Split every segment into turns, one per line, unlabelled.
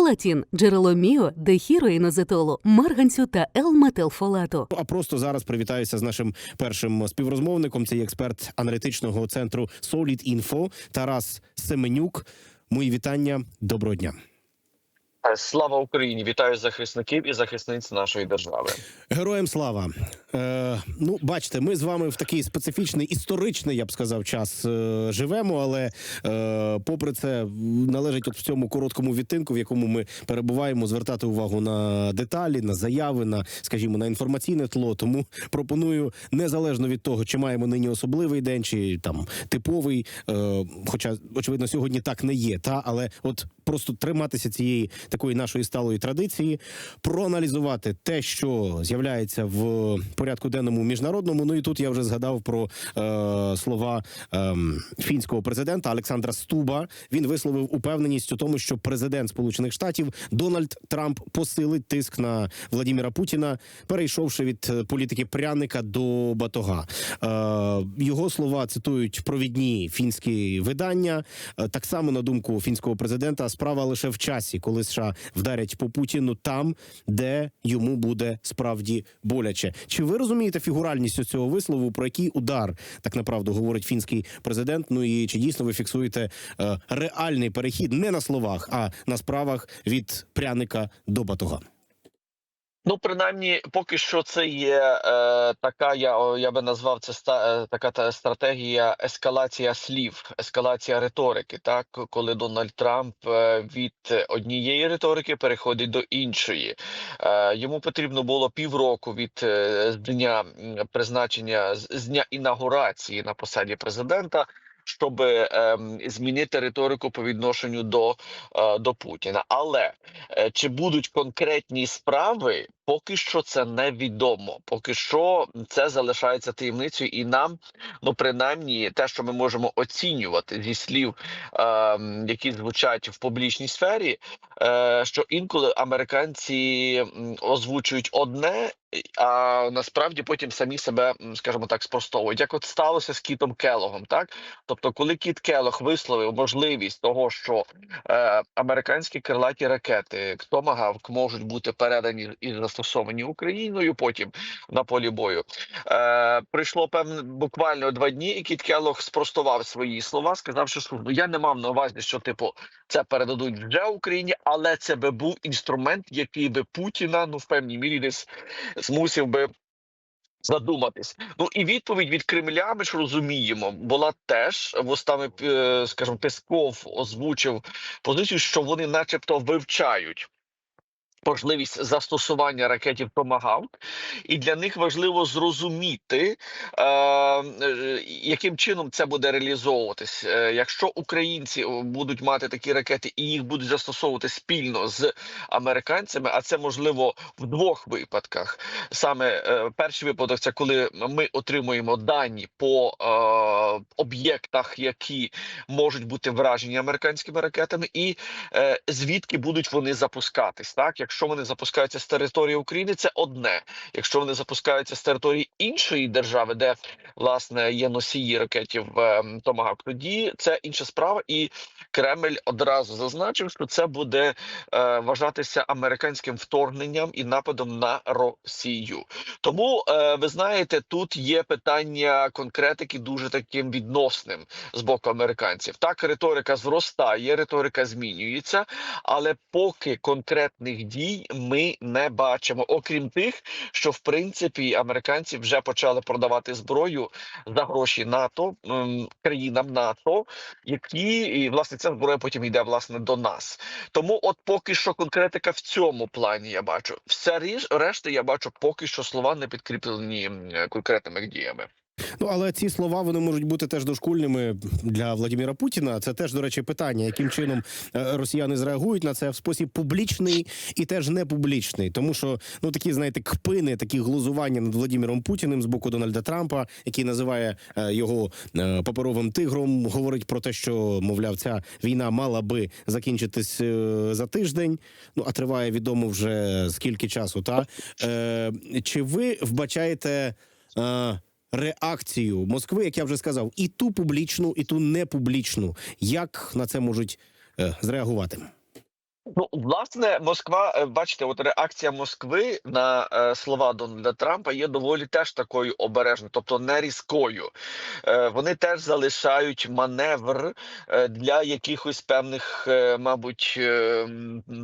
Фолатін – джерело міо, дехіроїнозетолу, марганцю та Л-метилфолату.
А просто зараз привітаюся з нашим першим співрозмовником. Це є експерт аналітичного центру Solid Info Тарас Семенюк. Мої вітання. Доброго дня.
Е, Слава Україні! Вітаю захисників і захисниць нашої держави.
Героям слава. Е, ну, бачите, ми з вами в такий специфічний історичний, я б сказав, час е, живемо, але е, попри це належить от в цьому короткому відтинку, в якому ми перебуваємо, звертати увагу на деталі, на заяви, на, скажімо, на інформаційне тло. Тому пропоную незалежно від того, чи маємо нині особливий день, чи там типовий. Е, хоча, очевидно, сьогодні так не є. Та але от просто триматися цієї такої нашої сталої традиції, проаналізувати те, що з'являється в порядку денному міжнародному. Ну і тут я вже згадав про е, слова е, фінського президента Олександра Стуба. Він висловив упевненість у тому, що президент Сполучених Штатів Дональд Трамп посилить тиск на Владіміра Путіна, перейшовши від е, політики пряника до батога. Е, його слова цитують провідні фінські видання. Е, Так само, на думку фінського президента, справа лише в часі, коли США вдарять по Путіну там, де йому буде справді боляче. Чи ви розумієте фігуральність цього вислову? Про який удар так направду говорить фінський президент? Ну і чи дійсно ви фіксуєте е, реальний перехід не на словах, а на справах від пряника до батога?
Ну, принаймні, поки що це є е, така, я, я би назвав це ста, е, така та стратегія ескалація слів, ескалація риторики. Так, коли Дональд Трамп е, від однієї риторики переходить до іншої. Е, йому потрібно було півроку від е, дня призначення з дня інаугурації на посаді президента. Щоб ем, змінити риторику по відношенню до, е, до Путіна, але Е, Чи будуть конкретні справи? Поки що це невідомо. Поки що це залишається таємницею, і нам, ну принаймні, те, що ми можемо оцінювати зі слів, е, які звучать в публічній сфері, е, що інколи американці озвучують одне, а насправді потім самі себе, скажімо так, спростовують. Як от сталося з Кітом Келогом, так тобто, коли Кіт Келог висловив можливість того, що е, американські крилаті ракети Томагавк можуть бути передані і застосовані Україною потім на полі бою. Е, прийшло певне буквально два дні, і Кіт Келлог спростував свої слова, сказавши, що ну, я не мав на увазі, що типу це передадуть вже Україні, але це би був інструмент, який би Путіна ну в певній мірі десь змусив би. Задуматись, ну і відповідь від Кремля, ми ж розуміємо, була теж вустами, е, скажімо, Песков озвучив позицію, що вони, начебто, вивчають можливість застосування ракетів Томагавк, і для них важливо зрозуміти, е, е, яким чином це буде реалізовуватись. Е, якщо українці будуть мати такі ракети і їх будуть застосовувати спільно з американцями, а це можливо в двох випадках. Саме е, перший випадок це коли ми отримуємо дані по е, об'єктах, які можуть бути вражені американськими ракетами, і е, звідки будуть вони запускатись. Так, якщо вони запускаються з території України, це одне. Якщо вони запускаються з території іншої держави, де власне є носії ракетів е, Томагавк, тоді це інша справа, і Кремль одразу зазначив, що це буде е, вважатися американським вторгненням і нападом на Росію. Тому е, ви знаєте, тут є питання конкретики дуже таким відносним з боку американців. Так, риторика зростає, риторика змінюється, але поки конкретних дій ми не бачимо, окрім тих, що в принципі американці вже почали продавати зброю за гроші НАТО країнам НАТО, які і власне ця зброя потім йде власне до нас. Тому, от поки що конкретика в цьому плані я бачу. Все решта я бачу поки що слова не підкріплені конкретними діями.
Ну але ці слова вони можуть бути теж дошкульними для Владимира Путіна. Це теж, до речі, питання, яким чином е, росіяни зреагують на це в спосіб публічний і теж не публічний. Тому що ну такі, знаєте, кпини, такі глузування над Владимиром Путіним з боку Дональда Трампа, який називає е, його е, паперовим тигром, говорить про те, що мовляв, ця війна мала би закінчитись за тиждень. Ну а триває відомо вже скільки часу. Та чи ви вбачаєте? Реакцію Москви, як я вже сказав, і ту публічну, і ту непублічну. Як на це можуть е, зреагувати?
Ну, власне, Москва, е, бачите, от реакція Москви на е, слова Дональда Трампа є доволі теж такою обережною, тобто не різкою. Е, вони теж залишають маневр е, для якихось певних, е, мабуть, е,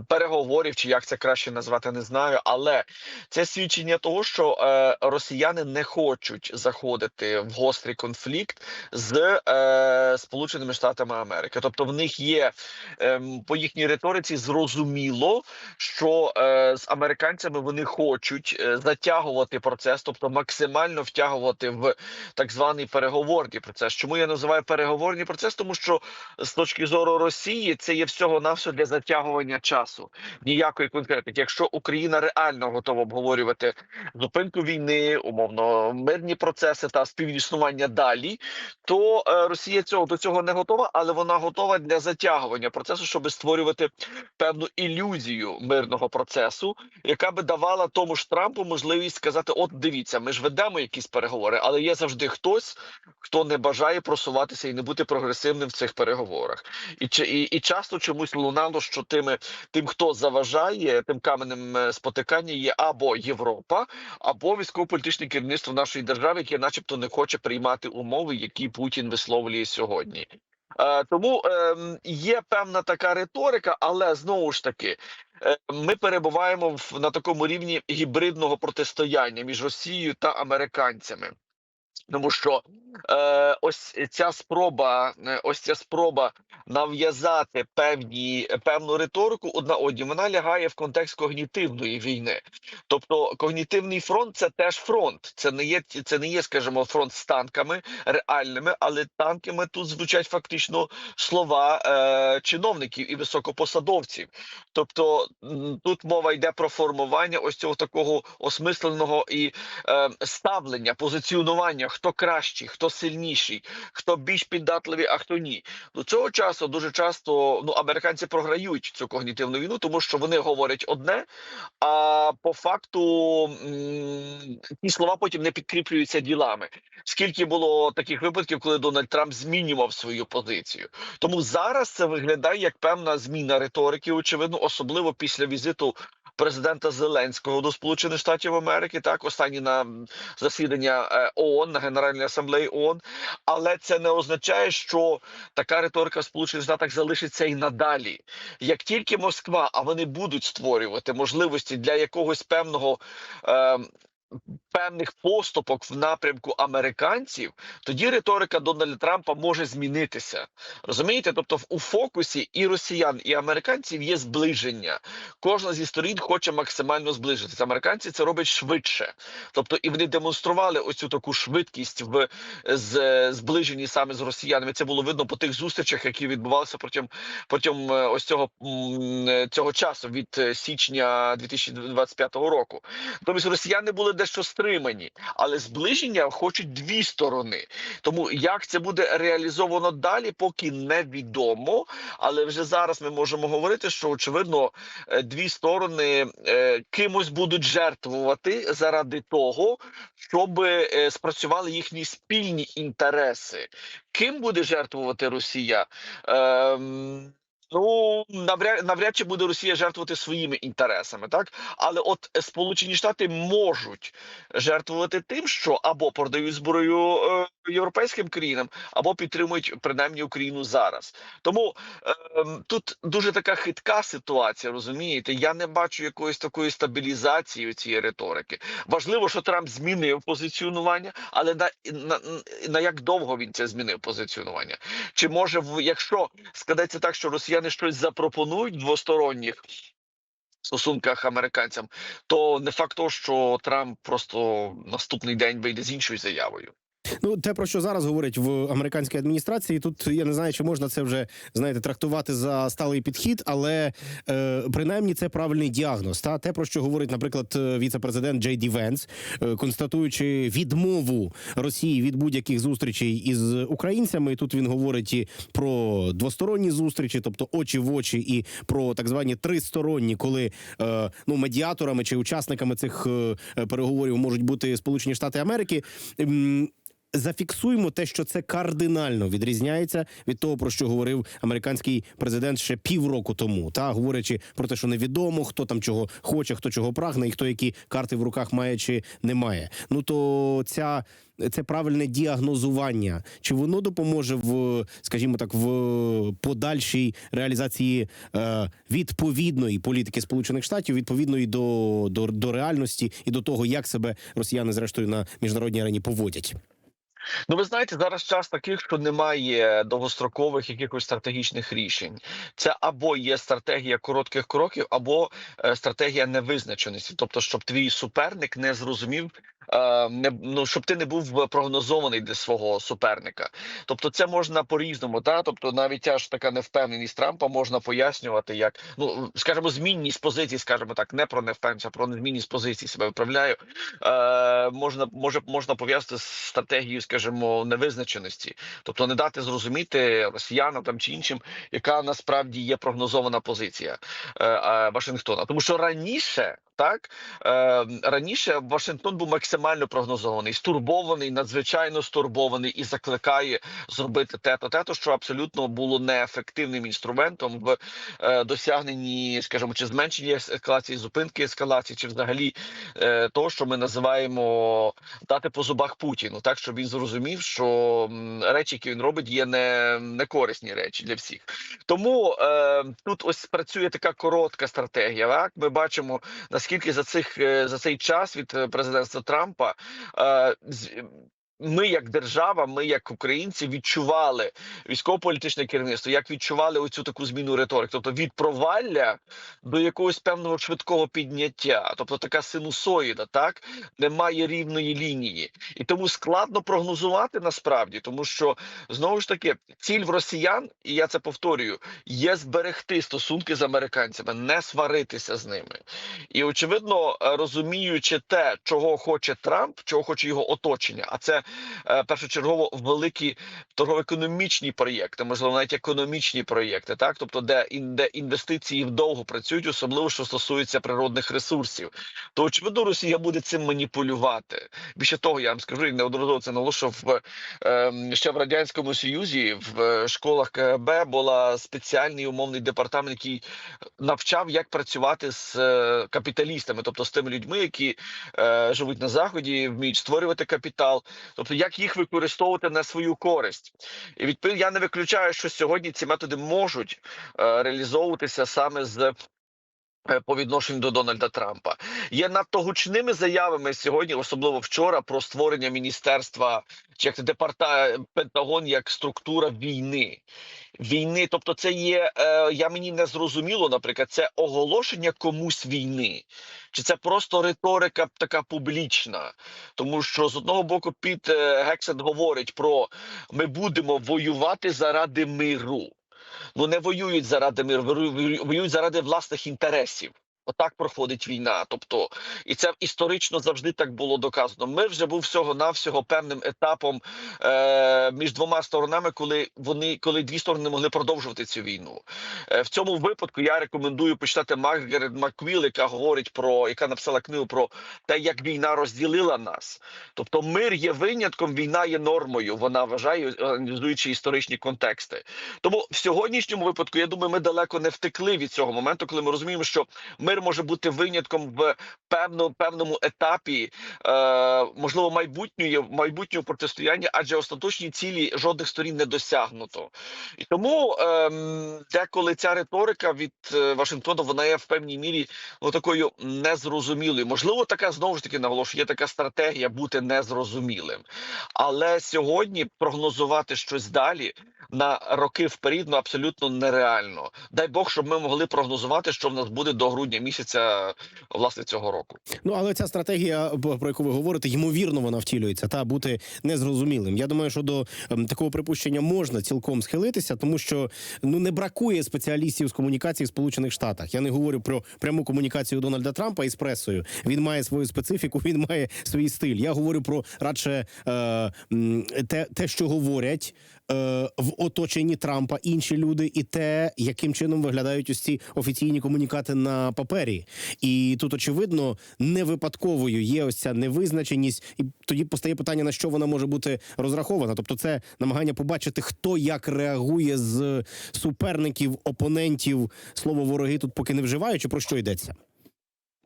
переговорів, чи як це краще назвати, не знаю. Але це свідчення того, що е, росіяни не хочуть заходити в гострий конфлікт з е, Сполученими Штатами Америки. Тобто, в них є ем, по їхній риториці зрозуміло, що е, з американцями вони хочуть е, затягувати процес, тобто максимально втягувати в так званий переговорний процес. Чому я називаю переговорний процес? Тому що з точки зору Росії це є всього навсього для затягування часу. Ніякої конкретики. Якщо Україна реально готова обговорювати зупинку війни, умовно мирні процеси та співіснування далі, то е, Росія цього до цього не готова, але вона готова для затягування процесу, щоб створювати певну ілюзію мирного процесу, яка би давала тому ж Трампу можливість сказати: От дивіться, ми ж ведемо якісь переговори, але є завжди хтось, хто не бажає просуватися і не бути прогресивним в цих переговорах. І і, і часто чомусь лунало, що тими тим, хто заважає, тим каменем е, спотикання є або Європа, або військово-політичне керівництво нашої держави, яке, начебто, не хоче приймати умови, які Путін висловлює сьогодні. Е, тому ем, є певна така риторика, але знову ж таки. е, Ми перебуваємо в на такому рівні гібридного протистояння між Росією та американцями, тому що е, ось ця спроба, е, ось ця спроба нав'язати певні певну риторику одна одній, вона лягає в контекст когнітивної війни. Тобто когнітивний фронт це теж фронт. Це не є це не є, скажімо, фронт з танками реальними, але танками тут звучать фактично слова е, чиновників і високопосадовців. Тобто тут мова йде про формування ось цього такого осмисленого і е, ставлення, позиціонування, хто кращий, хто сильніший, хто більш піддатливий, а хто ні. До цього часу дуже часто ну американці програють цю когнітивну війну, тому що вони говорять одне, а по факту ті слова потім не підкріплюються ділами. Скільки було таких випадків, коли Дональд Трамп змінював свою позицію? Тому зараз це виглядає як певна зміна риторики, очевидно, особливо після візиту. Президента Зеленського до Сполучених Штатів Америки, так останні на засідання е, ООН на Генеральній асамблеї ООН, але це не означає, що така риторика в Сполучених Штатах залишиться і надалі. Як тільки Москва, а вони будуть створювати можливості для якогось певного. Е, Певних поступок в напрямку американців, тоді риторика Дональда Трампа може змінитися. Розумієте? Тобто, у фокусі і росіян, і американців є зближення. Кожна зі сторін хоче максимально зближитися. Американці це роблять швидше. Тобто, і вони демонстрували оцю таку швидкість в з, зближенні саме з росіянами. Це було видно по тих зустрічах, які відбувалися протягом протягом е, ось цього е, цього часу від е, січня 2025 року. Тобто росіяни були дещо стримані, але зближення хочуть дві сторони. Тому як це буде реалізовано далі, поки невідомо. Але вже зараз ми можемо говорити, що очевидно е, дві сторони е, кимось будуть жертвувати заради того, щоб е, спрацювали їхні спільні інтереси. Ким буде жертвувати Росія? Ем, Ну навряд навряд чи буде Росія жертвувати своїми інтересами, так? Але от Сполучені Штати можуть жертвувати тим, що або продають зброю е, європейським країнам, або підтримують принаймні Україну зараз. Тому ем, тут дуже така хитка ситуація. Розумієте, я не бачу якоїсь такої стабілізації цієї риторики. Важливо, що Трамп змінив позиціонування, але на, на, на як довго він це змінив позиціонування? Чи може якщо складеться так, що росіяни щось запропонують двосторонніх стосунках американцям, то не факт того, що Трамп просто наступний день вийде з іншою заявою.
Ну, те, про що зараз говорять в американській адміністрації, тут я не знаю, чи можна це вже знаєте трактувати за сталий підхід, але е, принаймні це правильний діагноз. Та те, про що говорить, наприклад, е, віце-президент Джей Ді Венс, е, констатуючи відмову Росії від будь-яких зустрічей із українцями. І тут він говорить і про двосторонні зустрічі, тобто очі в очі, і про так звані тристоронні, коли е, ну медіаторами чи учасниками цих е, переговорів можуть бути Сполучені Штати Америки. Зафіксуємо те, що це кардинально відрізняється від того, про що говорив американський президент ще півроку тому, та говорячи про те, що невідомо, хто там чого хоче, хто чого прагне, і хто які карти в руках має чи не має. Ну то ця. Це правильне діагнозування. Чи воно допоможе в, скажімо так, в подальшій реалізації е, відповідної політики Сполучених Штатів, відповідної до, до, до реальності і до того, як себе росіяни зрештою на міжнародній арені поводять?
Ну, ви знаєте, зараз час таких, що немає довгострокових якихось стратегічних рішень. Це або є стратегія коротких кроків, або е, стратегія невизначеності. Тобто, щоб твій суперник не зрозумів, не ну щоб ти не був прогнозований для свого суперника. Тобто, це можна по-різному, та тобто, навіть аж така невпевненість Трампа можна пояснювати як ну скажімо, змінність позицій, скажімо так, не про невпевненість, а про змінність позицій себе виправляю. Е, можна може можна пов'язати з стратегією, скажімо, невизначеності, тобто не дати зрозуміти росіянам там чи іншим, яка насправді є прогнозована позиція е, е, Вашингтона. Тому що раніше так е, раніше Вашингтон був максимально прогнозований, стурбований, надзвичайно стурбований і закликає зробити те-то, те-то, що абсолютно було неефективним інструментом в е, досягненні, скажімо, чи зменшенні ескалації, зупинки ескалації, чи взагалі е, того, що ми називаємо дати по зубах Путіну, так щоб він зрозумів, що речі, які він робить, є не, не корисні речі для всіх. Тому е, тут ось працює така коротка стратегія. Так ми бачимо наскільки за цих е, за цей час від е, президентства Трампа е, з- ми, як держава, ми як українці, відчували військово-політичне керівництво, як відчували оцю таку зміну риторики, тобто від провалля до якогось певного швидкого підняття, тобто така синусоїда, так немає рівної лінії, і тому складно прогнозувати насправді, тому що знову ж таки ціль в росіян, і я це повторюю, є зберегти стосунки з американцями, не сваритися з ними. І очевидно, розуміючи те, чого хоче Трамп, чого хоче його оточення, а це першочергово великі торгово-економічні проєкти, можливо, навіть економічні проєкти, так? Тобто, де, де інвестиції вдовго працюють, особливо що стосується природних ресурсів, то очевидно, Росія буде цим маніпулювати. Більше того, я вам скажу, і неодноразово це наголошував ем, ще в радянському союзі в е, школах КГБ була спеціальний умовний департамент, який навчав, як працювати з е, капіталістами, тобто з тими людьми, які е, живуть на заході, вміють створювати капітал, тобто як їх використовувати на свою користь. І відповідно я не виключаю, що сьогодні ці методи можуть е, реалізовуватися саме з. Е, По відношенню до Дональда Трампа є надто гучними заявами сьогодні, особливо вчора, про створення міністерства чи як департа Пентагон як структура війни. Війни, тобто, це є е, я мені не зрозуміло, наприклад, це оголошення комусь війни, чи це просто риторика така публічна, тому що з одного боку Піт е, говорить про ми будемо воювати заради миру. Ну не воюють заради миру, вою- воюють заради власних інтересів. Отак проходить війна. Тобто, і це історично завжди так було доказано. Ми вже був всього навсього певним етапом е, між двома сторонами, коли вони коли дві сторони могли продовжувати цю війну. Е, в цьому випадку я рекомендую почитати Маргарет Маквіл, яка говорить про яка написала книгу про те, як війна розділила нас. Тобто, мир є винятком, війна є нормою. Вона вважає, аналізуючи історичні контексти. Тому в сьогоднішньому випадку я думаю, ми далеко не втекли від цього моменту, коли ми розуміємо, що мир може бути винятком в певному певному етапі, е, можливо, майбутньої майбутнього протистояння, адже остаточні цілі жодних сторін не досягнуто. І тому ем, деколи ця риторика від е, Вашингтону вона є в певній мірі ну, такою незрозумілою. Можливо, така знову ж таки наголошую, є така стратегія бути незрозумілим. Але сьогодні прогнозувати щось далі на роки вперед ну, абсолютно нереально. Дай Бог, щоб ми могли прогнозувати, що в нас буде до грудня місяця власне цього року.
Ну але ця стратегія, про яку ви говорите, ймовірно, вона втілюється та бути незрозумілим. Я думаю, що до ем, такого припущення можна цілком схилитися, тому що ну не бракує спеціалістів з комунікації в Сполучених Штатах. Я не говорю про пряму комунікацію Дональда Трампа із пресою. Він має свою специфіку, він має свій стиль. Я говорю про радше е, те, те, що говорять в оточенні Трампа інші люди, і те, яким чином виглядають ці офіційні комунікати на папері. І тут очевидно не випадковою є ось ця невизначеність, і тоді постає питання на що вона може бути розрахована. Тобто, це намагання побачити, хто як реагує з суперників, опонентів. Слово вороги тут поки не вживаючи, про що йдеться.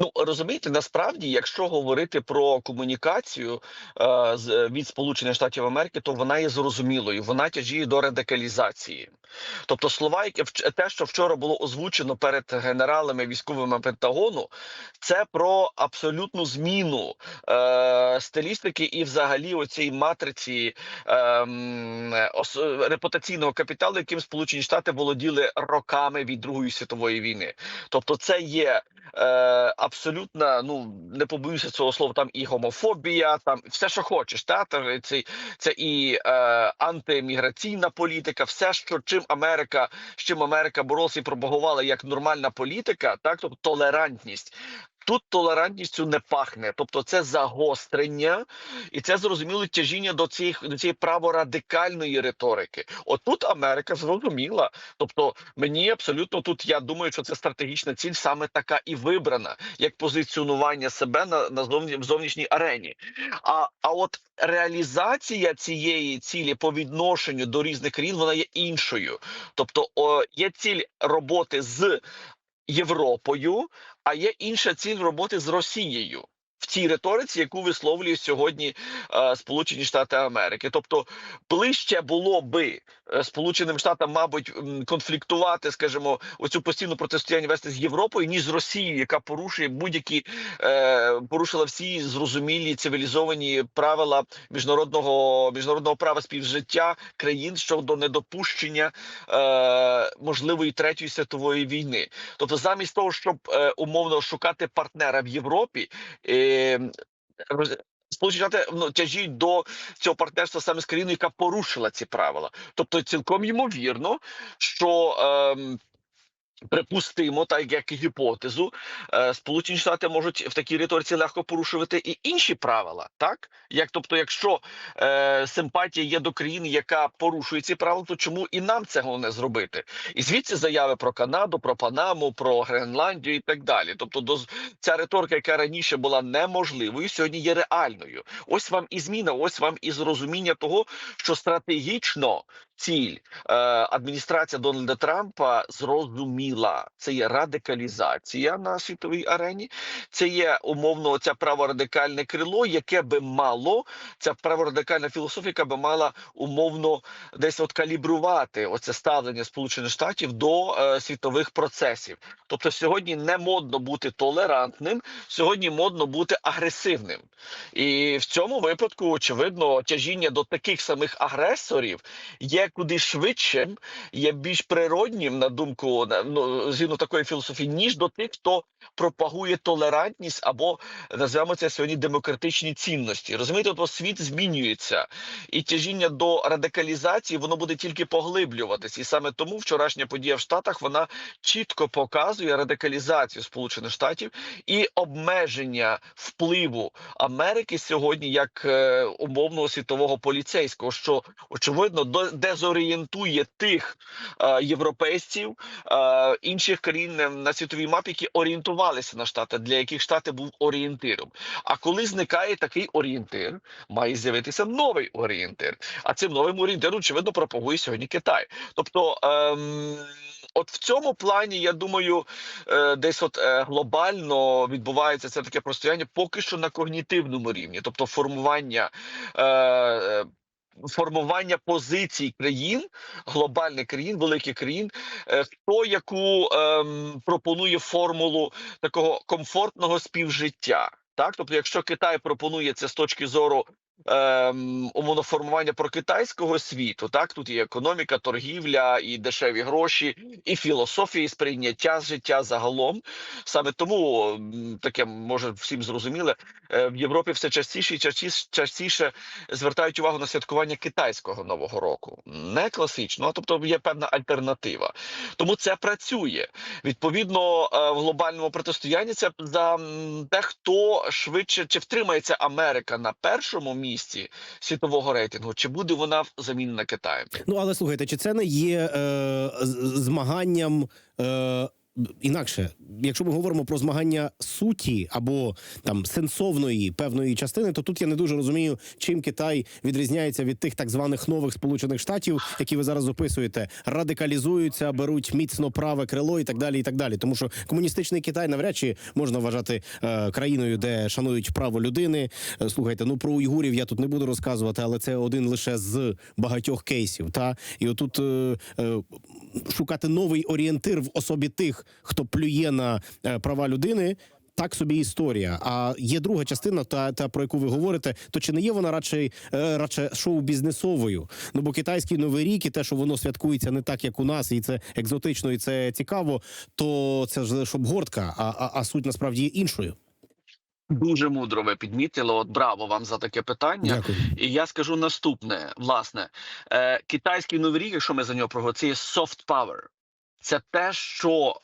Ну розумієте, насправді, якщо говорити про комунікацію е, з від Сполучених Штатів Америки, то вона є зрозумілою. Вона тяжіє до радикалізації. Тобто, слова, які те, що вчора було озвучено перед генералами військовими Пентагону, це про абсолютну зміну е, стилістики і, взагалі, оцій матриці е, ос, репутаційного капіталу, яким Сполучені Штати володіли роками від Другої світової війни. Тобто, це є е, абсолютна, ну не побоюся цього слова, там і гомофобія, там все, що хочеш, та це, це і е, антиміграційна політика, все, що чим Америка, з чим Америка боролася і пропагувала як нормальна політика, так тобто толерантність. Тут толерантністю не пахне, тобто це загострення, і це зрозуміло тяжіння до цих до цієї праворадикальної риторики. Отут Америка зрозуміла. Тобто, мені абсолютно тут я думаю, що це стратегічна ціль саме така і вибрана, як позиціонування себе на, на зовнішній арені. А, а от реалізація цієї цілі по відношенню до різних країн вона є іншою. Тобто, о, є ціль роботи з Європою, а є інша ціль роботи з Росією. В цій риториці, яку висловлює сьогодні е, Сполучені Штати Америки, тобто ближче було би е, Сполученим Штатам, мабуть, конфліктувати, скажімо, оцю постійну протистояння вести з Європою, ніж з Росією, яка порушує будь-які е, порушила всі зрозумілі цивілізовані правила міжнародного міжнародного права співжиття країн щодо недопущення е, можливої третьої світової війни. Тобто, замість того, щоб е, умовно шукати партнера в Європі. Е, Сполучені Штати ну, тяжіть до цього партнерства саме з країною, яка порушила ці правила. Тобто, цілком ймовірно, що ем, припустимо, так як гіпотезу, е, Сполучені Штати можуть в такій риториці легко порушувати і інші правила, так як тобто, якщо е, симпатія є до країни, яка порушує ці правила, то чому і нам цього не зробити? І звідси заяви про Канаду, про Панаму, про Гренландію і так далі. Тобто, до ця риторика, яка раніше була неможливою, сьогодні є реальною. Ось вам і зміна, ось вам і зрозуміння того, що стратегічно ціль е, адміністрація Дональда Трампа зрозуміла. Це є радикалізація на світовій арені. Це є умовно ця праворадикальне крило, яке би мало ця праворадикальна філософія, яка би мала умовно десь от калібрувати оце ставлення Сполучених Штатів до е, світових процесів. Тобто сьогодні не модно бути толерантним, сьогодні модно бути агресивним. І в цьому випадку, очевидно, тяжіння до таких самих агресорів є куди швидшим, є більш природнім, на думку ну, згідно такої філософії, ніж до тих, хто пропагує толерантність або називаємо це сьогодні демократичні цінності. Розумієте, то світ змінюється, і тяжіння до радикалізації воно буде тільки поглиблюватись. І саме тому вчорашня подія в Штатах вона чітко показує радикалізацію Сполучених Штатів і обмеження впливу Америки сьогодні як е, умовного світового поліцейського, що очевидно дезорієнтує тих е, європейців е, інших країн е, на світовій мапі, які орієнтувалися на штати, для яких штати був орієнтиром. А коли зникає такий орієнтир, має з'явитися новий орієнтир. А цим новим орієнтиром, очевидно, пропагує сьогодні Китай. Тобто. Ем, От в цьому плані, я думаю, е, десь от е, глобально відбувається це таке простояння поки що на когнітивному рівні, тобто формування. Е, е, Формування позицій країн, глобальних країн, великих країн, е, хто яку ем, пропонує формулу такого комфортного співжиття. Так, тобто, якщо Китай пропонує це з точки зору ем, умовно формування прокитайського світу, так тут і економіка, торгівля, і дешеві гроші, і філософія, і сприйняття життя загалом. Саме тому таке може всім зрозуміле. е, В Європі все частіше і частіше, частіше звертають увагу на святкування китайського нового року, не класичного, тобто є певна альтернатива. Тому це працює. Відповідно, е, в глобальному протистоянні це за те, хто швидше чи втримається Америка на першому місці. Місці світового рейтингу, чи буде вона замінена Китаєм?
Ну але слухайте, чи це не є е, змаганням? Е, Інакше, якщо ми говоримо про змагання суті або там сенсовної певної частини, то тут я не дуже розумію, чим Китай відрізняється від тих так званих нових сполучених штатів, які ви зараз описуєте, радикалізуються, беруть міцно праве крило і так далі. І так далі. Тому що комуністичний Китай навряд чи можна вважати е, країною, де шанують право людини. Е, Слухайте, ну про уйгурів я тут не буду розказувати, але це один лише з багатьох кейсів. Та і отут е, е, шукати новий орієнтир в особі тих, хто плює на е, права людини. Так собі історія. А є друга частина, та, та про яку ви говорите, то чи не є вона радше, е, радше шоу-бізнесовою? Ну бо китайський новий рік і те, що воно святкується не так, як у нас, і це екзотично, і це цікаво, то це ж лише обгортка, а, а, а суть насправді є іншою.
Дуже мудро ви підмітили. От браво вам за таке питання.
Дякую.
І я скажу наступне: власне, е, китайський новий рік, якщо ми за нього проговоримо, це є soft power. Це те, що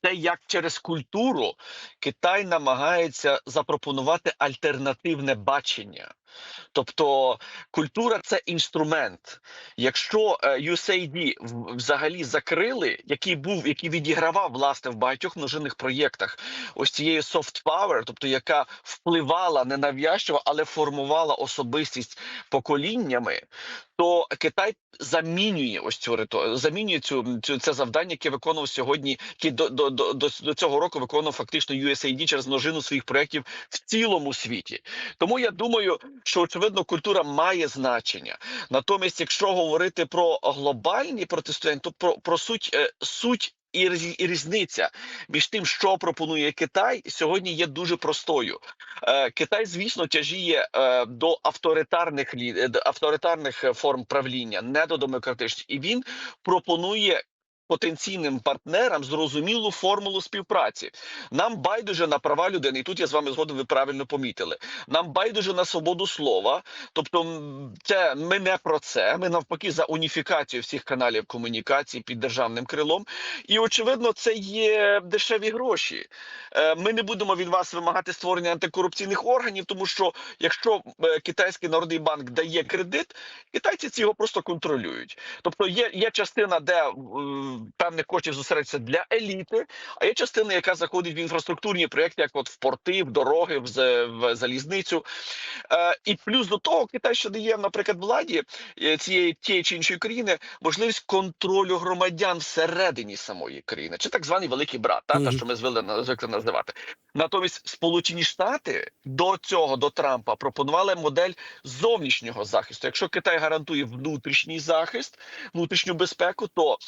те, як через культуру Китай намагається запропонувати альтернативне бачення. Тобто культура це інструмент. Якщо е, USAID взагалі закрили, який був, який відігравав власне в багатьох множинних проєктах, ось цією soft power, тобто яка впливала ненав'язчиво, але формувала особистість поколіннями, то Китай замінює ось цю рито, замінює цю, цю це завдання, яке виконував сьогодні, яке до, до, до, до цього року виконував фактично USAID через множину своїх проєктів в цілому світі. Тому я думаю, що очевидно культура має значення. Натомість, якщо говорити про глобальні протистояння, то про, про суть е, суть. І різниця між тим, що пропонує Китай, сьогодні є дуже простою. Е, Китай, звісно, тяжіє е, до авторитарних лі- авторитарних форм правління, не до демократичних, і він пропонує. Потенційним партнерам зрозумілу формулу співпраці. Нам байдуже на права людини, і тут я з вами згодом, ви правильно помітили. Нам байдуже на свободу слова. Тобто, це ми не про це. Ми навпаки за уніфікацію всіх каналів комунікації під державним крилом. І очевидно, це є дешеві гроші. Е, Ми не будемо від вас вимагати створення антикорупційних органів, тому що якщо е, китайський народний банк дає кредит, китайці ці його просто контролюють. Тобто є, є частина, де е, певних коштів зосередиться для еліти, а є частина, яка заходить в інфраструктурні проєкти, як от в порти, в дороги, в, в залізницю. Е, і плюс до того, Китай ще дає, наприклад, владі е, цієї тієї чи іншої країни можливість контролю громадян всередині самої країни, чи так званий великий брат, та,
Мгм.
те, що ми звели на- звикли називати. Натомість Сполучені Штати до цього до Трампа пропонували модель зовнішнього захисту. Якщо Китай гарантує внутрішній захист, внутрішню безпеку, то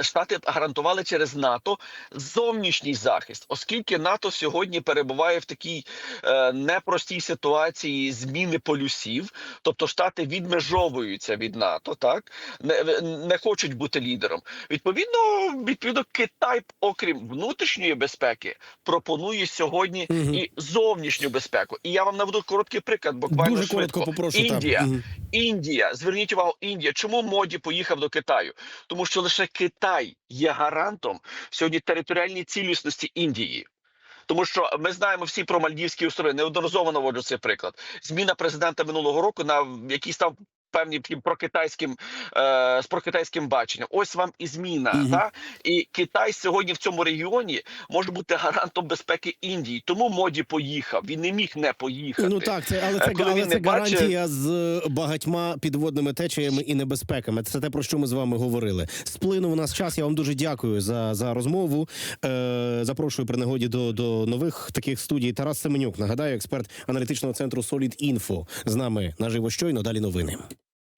Штати гарантували через НАТО зовнішній захист, оскільки НАТО сьогодні перебуває в такій е, непростій ситуації зміни полюсів, тобто Штати відмежовуються від НАТО, так не, не хочуть бути лідером. Відповідно, відповідно, Китай, окрім внутрішньої безпеки, пропонує сьогодні
Мгм.
і зовнішню безпеку. І я вам наведу короткий приклад, буквально
Дуже
швидко.
коротко попрошу.
Індія.
Мгм.
Індія, зверніть увагу, Індія. Чому моді поїхав до Китаю? Тому що лише Китай є гарантом сьогодні територіальній цілісності Індії. Тому що ми знаємо всі про Мальдівські острови. Неодноразово наводжу цей приклад. Зміна президента минулого року на який став певні таким прокитайським е, з прокитайським баченням. Ось вам і зміна.
Мгм.
Та і Китай сьогодні в цьому регіоні може бути гарантом безпеки Індії. Тому моді поїхав. Він не міг не поїхати.
Ну так, це але
Е,
це,
коли
але це
не бачить-
гарантія з багатьма підводними течіями і небезпеками. Це те про що ми з вами говорили. Сплинув у нас час. Я вам дуже дякую за, за розмову. Е, запрошую при нагоді до, до нових таких студій. Тарас Семенюк, нагадаю, експерт аналітичного центру Solid Info. З нами наживо щойно. Далі новини.